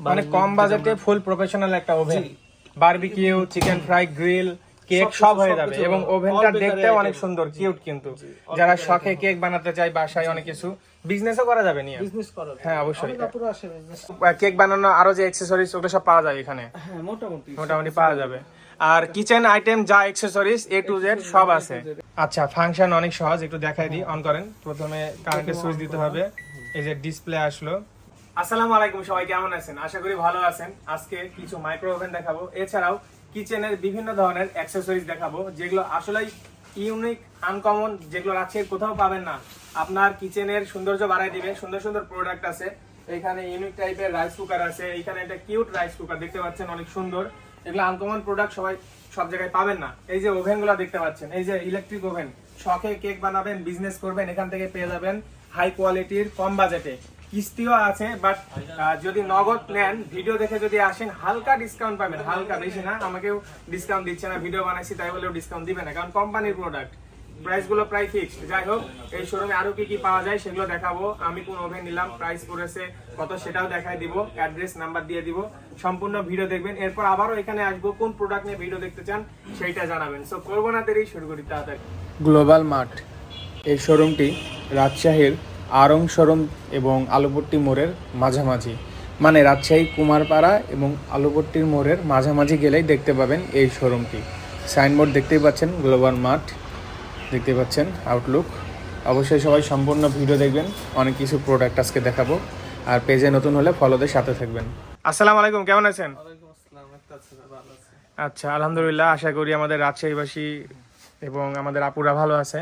মানে কম বাজেটে ফুল প্রফেশনাল একটা oven barbecue chicken fry grill cake সব হয়ে যাবে। এবং ওভেনটা দেখতেও অনেক সুন্দর কিউট কিন্তু। যারা শখে কেক বানাতে চায় বাসায় অনেক কিছু বিজনেসও করা যাবে নিয়ে। বিজনেস করা হ্যাঁ, অবশ্যই। কেক বানানো আরও যে অ্যাক্সেসরিজ ওগুলো সব পাওয়া যায় এখানে। হ্যাঁ মোটামুটি। মোটামুটি পাওয়া যাবে। আর কিচেন আইটেম যা অ্যাক্সেসরিজ এ টু জেড সব আছে। আচ্ছা ফাংশন অনেক সহজ একটু দেখাই দিই অন করেন। প্রথমে কারেন্টের সুইচ দিতে হবে। এই যে ডিসপ্লে আসলো। আসসালামু আলাইকুম, সবাই কেমন আছেন? আশা করি ভালো আছেন। আজকে কিছু মাইক্রো ওভেন দেখাবো। এছাড়াও কিচেনের বিভিন্ন ধরনের অ্যাক্সেসরিজ দেখাবো, যেগুলো আসলেই ইউনিক আনকমন যেগুলো রাজশাহীর কোথাও পাবেন না। আপনার কিচেনের সৌন্দর্য বাড়াই দিবে। সুন্দর সুন্দর প্রোডাক্ট আছে। এখানে ইউনিক টাইপের রাইস কুকার আছে। এখানে একটা কিউট রাইস কুকার দেখতে পাচ্ছেন, অনেক সুন্দর। এগুলো আনকমন প্রোডাক্ট সবাই সব জায়গায় পাবেন না। এই যে ওভেনগুলা দেখতে পাচ্ছেন, এই যে ইলেকট্রিক ওভেন শখে কেক বানাবেন বিজনেস করবেন, এখান থেকে পেয়ে যাবেন হাই কোয়ালিটির কম বাজেটে কিস্তিও আছে বাট যদি নগদ নেন ভিডিও দেখে যদি আসেন, হালকা ডিসকাউন্ট পাবেন, হালকা বেশি না, আমাকেও ডিসকাউন্ট দিচ্ছে না ভিডিও বানাইছি, তাই বলেও ডিসকাউন্ট দিবে না, কারণ কোম্পানির প্রোডাক্ট প্রাইসগুলো প্রায় ফিক্সড যাই হোক, এই শোরুমে আরও কি কি পাওয়া যায় সেগুলো দেখাবো, আমি কোন ওভেন নিলাম প্রাইস পড়েছে কত সেটাও দেখাই দিব অ্যাড্রেস নাম্বার দিয়ে দিব, সম্পূর্ণ ভিডিও দেখবেন। এরপর আবারও এখানে আসব, কোন প্রোডাক্ট নিয়ে ভিডিও দেখতে চান, সেইটা জানাবেন। সো করব না দেরি, শুরু করি তাড়াতাড়ি। গ্লোবাল মার্ট এই শোরুমটি রাজশাহীর আরং শোরুম এবং আলুপট্টি মোড়ের মাঝামাঝি মানে রাজশাহী কুমারপাড়া এবং আলুপট্টির মোড়ের মাঝামাঝি গেলেই দেখতে পাবেন এই শোরুমটি। সাইনবোর্ড দেখতেই পাচ্ছেন গ্লোবাল মার্ট দেখতে পাচ্ছেন আউটলুক। অবশ্যই সবাই সম্পূর্ণ ভিডিও দেখবেন অনেক কিছু প্রোডাক্ট আজকে দেখাবো। আর পেজে নতুন হলে ফলোদের সাথে থাকবেন। আসসালামু আলাইকুম কেমন আছেন? আচ্ছা আলহামদুলিল্লাহ আশা করি আমাদের রাজশাহীবাসী এবং আমাদের আপুরা ভালো আছে।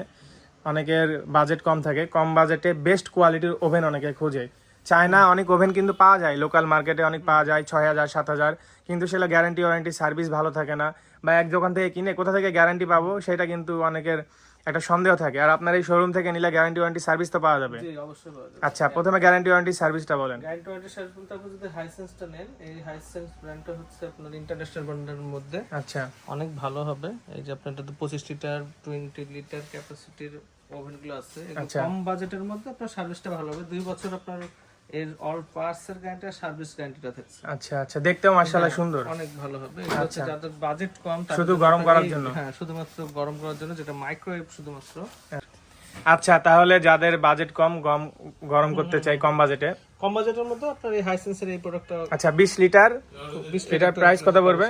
অনেকের বাজেট কম থাকে, কম বাজেটে বেস্ট কোয়ালিটির ওভেন অনেকে খোঁজে। চায়না অনেক ওভেন কিন্তু পাওয়া যায় লোকাল মার্কেটে অনেক পাওয়া যায়, ছয় হাজার, সাত হাজার, কিন্তু সেটা গ্যারান্টি ওয়ারেন্টি সার্ভিস ভালো থাকে না। বা এক দোকান থেকে কিনে কোথা থেকে গ্যারান্টি পাবো, সেটা কিন্তু অনেকের একটা সন্দেহ থাকে। আর আপনার এই শোরুম থেকে নিলে গ্যারান্টি ওয়ারেন্টি সার্ভিস তো পাওয়া যাবে। জি অবশ্যই পাওয়া যাবে। আচ্ছা প্রথমে গ্যারান্টি ওয়ারেন্টি সার্ভিসটা বলেন। গাইড টোয়েন্টি সার্ভিস বলতে আপনি যদি হাইসেন্সটা নেন এই হাইসেন্স ব্র্যান্ডটা হচ্ছে আপনার ইন্টারন্যাশনাল ব্র্যান্ডের মধ্যে। আচ্ছা। অনেক ভালো হবে। এই যে আপনার এটাতে পঁচিশ লিটার টোয়েন্টি লিটার ক্যাপাসিটির ওভেনগুলো আছে। আচ্ছা। কম বাজেটের মধ্যে আপনার সার্ভিসটা ভালো হবে। দুই বছর আপনার এর অল পার্টস এর গ্যারান্টি সার্ভিস গ্যারান্টিটা থাকছে। আচ্ছা আচ্ছা দেখতেও মাশাআল্লাহ সুন্দর। অনেক ভালো হবে। এটা হচ্ছে যাদের বাজেট কম শুধু গরম করার জন্য? হ্যাঁ শুধুমাত্র গরম করার জন্য যেটা মাইক্রোওয়েভ শুধুমাত্র। আচ্ছা তাহলে যাদের বাজেট কম গরম করতে চাই কম বাজেটে কম বাজেটের মধ্যে আপনার এই হাইসেন্সের এই প্রোডাক্টটা আচ্ছা বিশ লিটার? বিশ এটার প্রাইস কত পড়বে?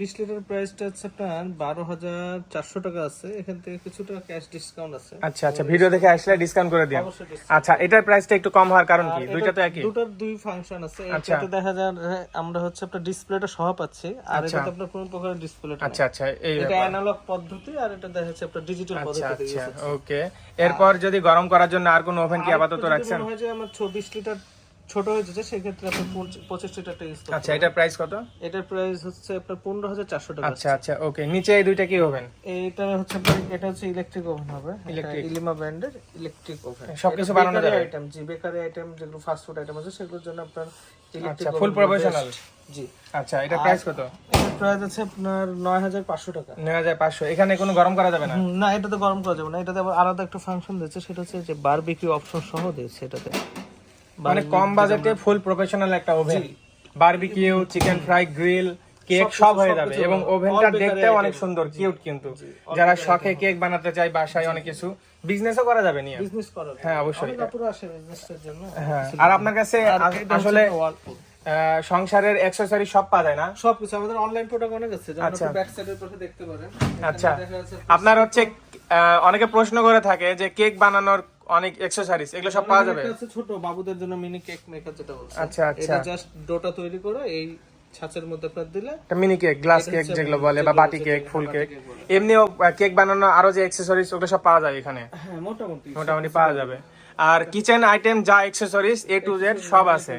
বিশ লিটার প্রাইসটা হচ্ছে আপনার বারো হাজার চারশো টাকা আছে। এখান থেকে কিছুটা ক্যাশ ডিসকাউন্ট আছে। আচ্ছা আচ্ছা ভিডিও দেখে আসলে ডিসকাউন্ট করে দিন আচ্ছা এটার প্রাইসটা একটু কম হওয়ার কারণ কি? দুইটা তো একই। দুটার দুই ফাংশন আছে। আচ্ছা। এটাতে দেখা যায় আমরা হচ্ছে আপনার ডিসপ্লেটা সহ পাচ্ছি। আর আচ্ছা। এটাতে আপনার কোনো প্রকার ডিসপ্লেটা আচ্ছা আচ্ছা এই এটা অ্যানালগ পদ্ধতি আর এটা দেখা যাচ্ছে আপনার ডিজিটাল আচ্ছা পদ্ধতি আচ্ছা ওকে এরপর যদি গরম করার জন্য আর কোন ওভেন কি আপাতত রাখছেন? মনে হয় যে আমার চব্বিশ লিটার ছোট হয়ে যাচ্ছে সেক্ষেত্রে আপনি পঁচিশ- পঁচিশ লিটারটা ইউজ করতে আচ্ছা এটার প্রাইস কত? এটার প্রাইস হচ্ছে আপনার পনেরো হাজার চারশো টাকা আচ্ছা আচ্ছা ওকে নিচে এই দুইটা কি ওভেন? এটা হচ্ছে এটা হচ্ছে ইলেকট্রিক ওভেন হবে Electric। ইলিমা ব্র্যান্ডের ইলেকট্রিক ওভেন সবকিছু বানানো যাবে? আইটেম জি বেকারি আইটেম যেগুলো ফাস্ট ফুড আইটেম আছে সেগুলোর জন্য আপনার আচ্ছা ইলেকট্রিক ফুল প্রফেশনাল জি। আচ্ছা এটার প্রাইস কত? এটার প্রাইস আছে আপনার নয় হাজার পাঁচশো টাকা। নয় হাজার পাঁচশো। এখানে কোনো গরম করা যাবে না? না এটাতে গরম করা যাবে না। এটাতে আবার আলাদা একটা ফাংশন দিয়েছে সেটা হচ্ছে যে বারবিকিউ অপশন সহ দিয়েছে এটাতে। মানে কম বাজেটে ফুল প্রফেশনাল একটা oven barbecue chicken fry grill cake সব হয়ে যাবে। এবং ওভেনটা দেখতেও অনেক সুন্দর কিউট কিন্তু। যারা শখে কেক বানাতে চায় বাসায় অনেক কিছু বিজনেসও করা যাবে নিয়ে। বিজনেস করা হ্যাঁ অবশ্যই। হ্যাঁ আর আপনার কাছে আসলে সংসারের অ্যাক্সেসরি সব পাওয়া যায় না? সবকিছু আমাদের অনলাইন প্রোডাক্ট অনেক আছে আচ্ছা। ব্যাক সাইডের পাশে দেখতে পারেন। আচ্ছা। আপনার হচ্ছে অনেকে প্রশ্ন করে থাকে যে কেক বানানোর অনেক এক্সেসরিজ এগুলো সব পাওয়া যাবে? আছে ছোট বাবুদের জন্য মিনি কেক মেকার যেটা বলছে। আচ্ছা আচ্ছা। এটা জাস্ট ডোটা তৈরি করে এই ছাঁচের মধ্যে আপনার দিলে একটা মিনি কেক গ্লাস কেক যেগুলো বলে বা বাটি কেক ফুল কেক এমনিও কেক বানানো আরও যে এক্সেসরিজ ওগুলো সব পাওয়া যায় এখানে। হ্যাঁ মোটামুটি। মোটামুটি পাওয়া যাবে। আর কিচেন আইটেম যা অ্যাক্সেসরিজ এ টু জেড সব আছে।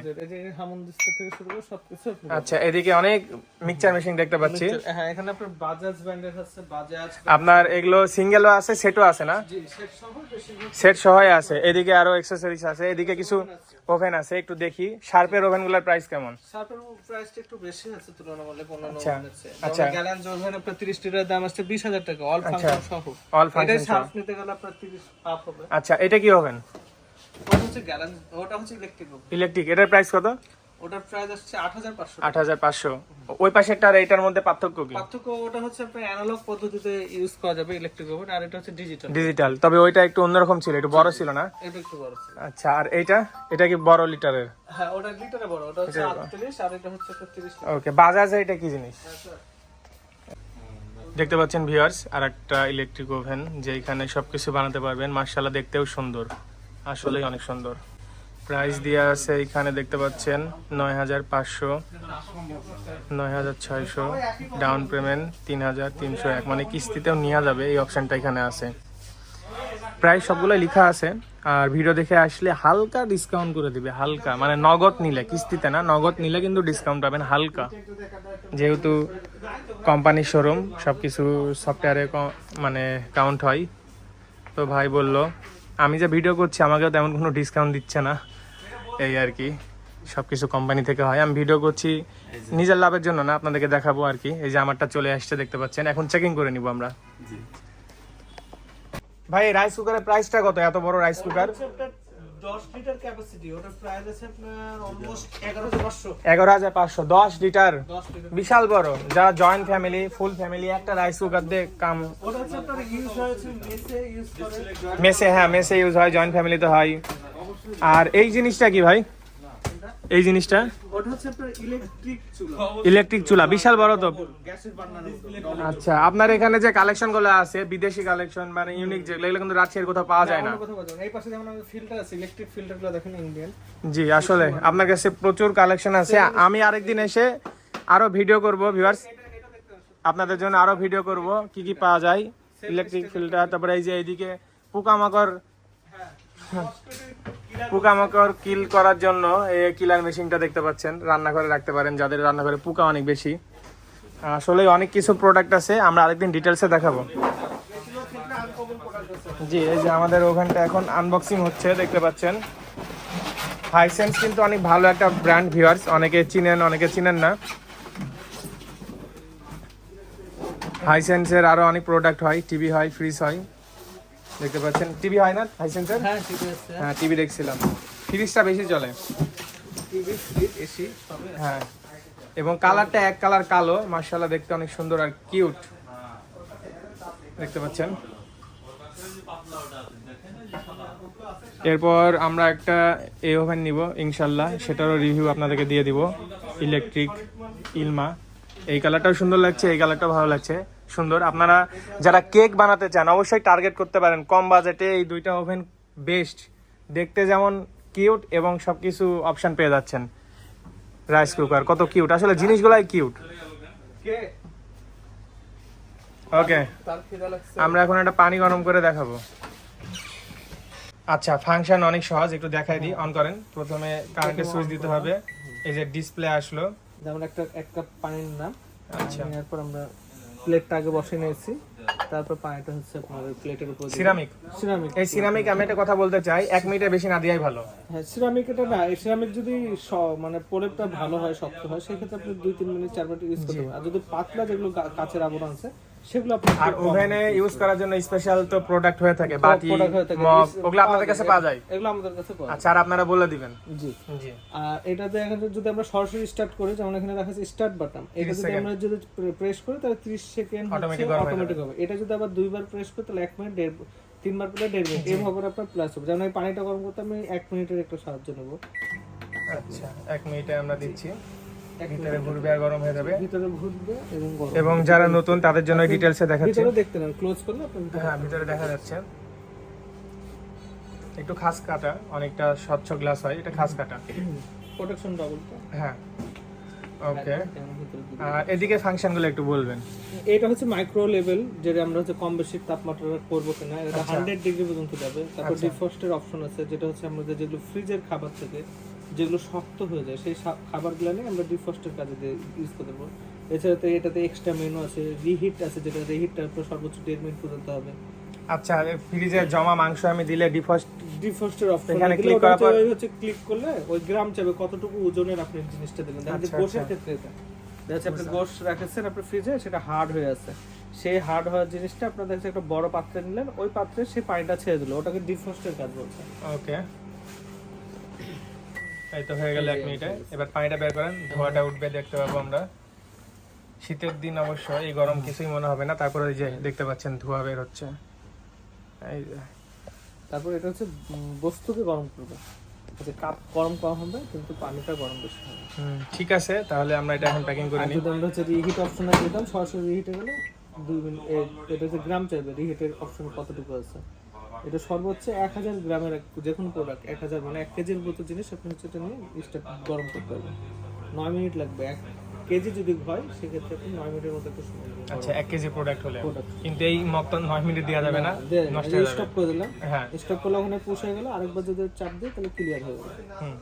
আচ্ছা এদিকে অনেক মিক্সচার মেশিন দেখতে পাচ্ছি। হ্যাঁ এখানে আপনার বাজাজ ব্র্যান্ডের আছে বাজাজ আপনার এগুলো সিঙ্গেলও আছে সেটও আছে না? জি সেট সহ সেট সহই আছে। এদিকে আরও অ্যাক্সেসরিজ আছে এদিকে কিছু ওভেন আছে। একটু দেখি। শার্পের ওভেনগুলোর প্রাইস কেমন শার্পের প্রাইসটা একটু বেশি আছে তুলনামূলক অন্যান্য আচ্ছা, ওভেনের চেয়ে। আচ্ছা। যেমন গ্যালান ওভেন আপনার 30 লিটার দাম আছে 20000 টাকা অল ফাংশন সহ। অল ফাংশন শার্প নিতে গেলে আপনার 30 আপ হবে। আচ্ছা এটা কি ওভেন ওটা হচ্ছে গ্যালান ওটা হচ্ছে ইলেকট্রিক ইলেকট্রিক এটার প্রাইস কত? ওটার প্রাইস আসছে আট হাজার পাঁচশো আট হাজার পাঁচশো। ওই পাশেরটা আর এইটার মধ্যে পার্থক্য কি? পার্থক্য ওটা হচ্ছে আপনার অ্যানালগ পদ্ধতিতে ইউজ করা যাবে ইলেকট্রিক ওভেন আর এটা হচ্ছে ডিজিটাল ডিজিটাল তবে ওইটা একটু অন্যরকম ছিল একটু বড় ছিল না? এটা একটু বড় ছিল। আচ্ছা আর এইটা? এটা কি বড় লিটারের হ্যাঁ ওটা লিটারে বড় ওটা হচ্ছে আটত্রিশ আর এটা হচ্ছে আপনার তিরিশ ওকে বাজাজে এটা কি জিনিস? দেখতে পাচ্ছেন ভিউয়ার্স আর একটা ইলেকট্রিক ওভেন যেখানে সবকিছু বানাতে পারবেন মার্শাল্লাহ দেখতেও সুন্দর। আসলেই অনেক সুন্দর। প্রাইস দেওয়া আছে এখানে দেখতে পাচ্ছেন নয় হাজার পাঁচশো, নয় হাজার ছয়শো ডাউন পেমেন্ট তিন হাজার তিনশো এক। মানে কিস্তিতেও নেওয়া যাবে, এই অপশানটা এখানে আছে। প্রায় সবগুলো লেখা আছে, আর ভিডিও দেখে আসলে হালকা ডিসকাউন্ট করে দিবে, হালকা। মানে নগদ নিলে, কিস্তিতে না, নগদ নিলে কিন্তু ডিসকাউন্ট পাবেন হালকা। যেহেতু কোম্পানির শোরুম সব কিছু সফটওয়্যারে মানে কাউন্ট হয়। তো ভাই বলল আমি যে ভিডিও করছি আমাকেও তেমন কোনো ডিসকাউন্ট দিচ্ছে না। এই আর কি সব কিছু কোম্পানি থেকে হয়। আমি ভিডিও করছি নিজের লাভের জন্য না আপনাদেরকে দেখাবো আর কি। এই যে আমারটা চলে আসছে দেখতে পাচ্ছেন। এখন চেকিং করে নিব আমরা। ভাই রাইস কুকারের প্রাইসটা কত? এত বড় রাইস কুকার লিটার ক্যাপাসিটি ওটার প্রাইস আছে আপনার অলমোস্ট বিশাল বড় যারা জয়েন্ট ফ্যামিলি ফুল ফ্যামিলি একটা রাইস কুকার দিয়ে কাম। ওটা হচ্ছে আপনার ইউজ হয়েছে মেসে ইউজ করে। মেসে হ্যাঁ মেসে ইউজ হয় জয়েন্ট ফ্যামিলিতে হয়। আর এই জিনিসটা কি ভাই? এই জিনিসটা? ইলেকট্রিক চুলা। বিশাল বড় তো। আচ্ছা আপনার এখানে যে কালেকশনগুলো আছে বিদেশি কালেকশন মানে ইউনিক যেগুলো এগুলো কিন্তু রাজশাহীর কোথাও পাওয়া যায় না। এই পাশে যেমন ফিল্টার আছে ইলেকট্রিক ফিল্টারগুলো দেখেন ইন্ডিয়ান জি আসলে আপনার কাছে প্রচুর কালেকশন আছে। আমি আরেকদিন এসে আরও ভিডিও করব ভিউয়ার্স আপনাদের জন্য আরও ভিডিও করব কি কি পাওয়া যায়। ইলেকট্রিক ফিল্টার তারপরে এই যে এইদিকে পোকামাকড়। পোকামাকড় কিল করার জন্য এই কিলার মেশিনটা দেখতে পাচ্ছেন। রান্নাঘরে রাখতে পারেন, যাদের রান্নাঘরে পোকা অনেক বেশি। আসলে অনেক কিছু প্রোডাক্ট আছে, আমরা আরেকদিন ডিটেলসে দেখাবো। জি, এই যে আমাদের ওখানটা এখন আনবক্সিং হচ্ছে, দেখতে পাচ্ছেন। হাইসেন্স কিন্তু অনেক ভালো একটা ব্র্যান্ড ভিউয়ার্স অনেকে চিনেন অনেকে চিনেন না। হাইসেন্সের আরও অনেক প্রোডাক্ট হয় টিভি হয় ফ্রিজ হয়। দেখতে পাচ্ছেন। টিভি হয় না? হাইসেন্সের হ্যাঁ ঠিক আছে। হ্যাঁ টিভি দেখছিলাম। ফ্রিজটা বেশি চলে টিভি ফ্রিজ এসি হ্যাঁ। এবং কালারটা এক কালার কালো। মার্শাল্লাহ দেখতে অনেক সুন্দর আর কিউট। দেখতে পাচ্ছেন? এরপর আমরা একটা এ ওভেন নিব ইনশাল্লাহ সেটারও রিভিউ আপনাদেরকে দিয়ে দিব। ইলেকট্রিক ইলমা এই কালারটাও সুন্দর লাগছে এই কালারটাও ভালো লাগছে। সুন্দর। আপনারা যারা কেক বানাতে চান অবশ্যই টার্গেট করতে পারেন। কম বাজেটে এই দুইটা ওভেন বেস্ট দেখতে যেমন কিউট এবং সবকিছু অপশন পেয়ে যাচ্ছেন। রাইস কুকার কত কিউট আসলে জিনিসগুলাই কিউট ওকে আমরা এখন একটা পানি গরম করে দেখাবো। আচ্ছা ফাংশন অনেক সহজ একটু দেখাই দিই। অন করেন। প্রথমে কারেন্টের সুইচ দিতে হবে। এই যে ডিসপ্লে আসলো। যেমন একটা এক কাপ পানি নিলাম আচ্ছা। এরপর আমরা প্লেটটা আগে বসে নিয়েছি। তারপর পানিটা হচ্ছে আপনার প্লেটের উপর সিরামিক সিরামিক এই সিরামিক আমি একটা কথা বলতে চাই এক মিনিটে বেশি না দেওয়াই ভালো। হ্যাঁ সিরামিক এটা না এই সিরামিক যদি মানে প্রলেপটা ভালো হয় শক্ত হয় সেক্ষেত্রে আপনি দুই তিন মিনিট চার মিনিট ইউজ করতে পারেন। আর যদি পাতলা যেগুলো গা- আবরণ আছে সেগুলো আর ওভেনে ইউজ করার জন্য স্পেশাল তো প্রোডাক্ট হয়ে থাকে বাটি। মগ ওগুলো আপনাদের কাছে পাওয়া যায়? এগুলো আমাদের কাছে পাওয়া আচ্ছা আর আপনারা বলে দিবেন। জি। জি। আর এটাতে এখানে যদি আমরা সরাসরি স্টার্ট করি যেমন এখানে যাচ্ছে স্টার্ট বাটন এটা যদি আমরা যদি প্রেস করি তাহলে 30 সেকেন্ড গরম অটোমেটিক হবে। এটা যদি আবার দুইবার প্রেস করি তাহলে 1 মিনিট দেড় তিনবার পেলে দেড় মিনিট এইভাবে আপনার প্লাস হবে। যেমন এই পানিটা গরম করতে আমি 1 মিনিটের একটু সাহায্য নেব। আচ্ছা এক মিনিটে আমরা দিচ্ছি। ভিতরে ঘুরবে আর গরম হয়ে যাবে। ভিতরে ঘুরবে এবং গরম এবং যারা নতুন তাদের জন্য ডিটেলসে দেখাচ্ছি। ভিতরে দেখতে নেন ক্লোজ করলে হ্যাঁ ভিতরে দেখা যাচ্ছে। একটু খাস কাটা অনেকটা স্বচ্ছ গ্লাস হয় এটা খাস কাটা। প্রোটেকশন ডাবল হ্যাঁ। ওকে আর এদিকে ফাংশনগুলো একটু বলবেন। এটা হচ্ছে মাইক্রো লেভেল যেটা আমরা হচ্ছে কম বেশি তাপমাত্রা করব কিনা এটা ডিগ্রি পর্যন্ত যাবে। তারপর আচ্ছা। ডিফ্রস্টের অপশন আছে যেটা হচ্ছে আমাদের যেগুলো ফ্রিজের খাবার থেকে যেগুলো শক্ত হয়ে যায় সেই খাবারগুলো নিয়ে আমরা ডিফ্রস্টের কাজে ইউজ করতে পারব এছাড়া তো এটাতে এক্সট্রা মেনু আছে রিহিট আছে যেটা রিহিটটা আপনার সর্বোচ্চ দেড় মিনিট পর্যন্ত হবে। আচ্ছা ফ্রিজে জমা মাংস আমি দিলে ডিফস্ট ডিফ্রস্টের অপশন এখানে ক্লিক করার পর- হচ্ছে ক্লিক করলে ওই গ্রাম চাবে কতটুকু ওজনের আপনি জিনিসটা দেবেন? দেখা যাচ্ছে আচ্ছা, গোশের আচ্ছা। ক্ষেত্রে এটা। দেখা যাচ্ছে আপনি গোশ রাখেছেন আপনার ফ্রিজে সেটা হার্ড হয়ে আছে। সেই হার্ড হওয়ার জিনিসটা আপনার দেখা যাচ্ছে একটা বড় পাত্রে নিলেন ওই পাত্রে সেই পানিটা ছেড়ে দিল। ওটাকে ডিফ্রস্টের কাজ বলছে। ওকে এই তো হয়ে গেল এক মিনিটে। এবার পানিটা বের করেন ধোয়াটা উঠবে দেখতে পাবো আমরা। শীতের দিন অবশ্য এই গরম কিছুই মনে হবে না তারপরে ওই যে দেখতে পাচ্ছেন ধোয়া বের হচ্ছে। এই যে। তারপর এটা হচ্ছে বস্তুকে গরম করবে। আচ্ছা কাপ গরম কম হবে কিন্তু পানিটা গরম বেশি হবে। হুম, ঠিক আছে তাহলে আমরা এটা এখন প্যাকিং করে নিই। আমরা হচ্ছে রিহিট অপশনে দিতাম সরাসরি রিহিটে গেলে দুই মিনিট এটা হচ্ছে গ্রাম চাইবে রিহিটের অপশন কতটুকু আছে? এটা সর্বোচ্চ এক হাজার গ্রামের যে কোনো প্রোডাক্ট এক হাজার মানে এক কেজির মতো জিনিস আপনি হচ্ছে এটা নিয়ে স্টার্ট গরম করতে হবে নয় মিনিট লাগবে। এক কেজি যদি হয় সেক্ষেত্রে আপনি নয় মিনিটের মতো একটু সময় আচ্ছা এক কেজি প্রোডাক্ট হলে। কিন্তু এই মগ তো নয় মিনিট দেওয়া যাবে না নষ্ট স্টপ করে দিলাম। হ্যাঁ। স্টপ করলে ওখানে পুষ হয়ে গেল আরেকবার যদি চাপ দিই তাহলে ক্লিয়ার হয়ে যাবে। হুম।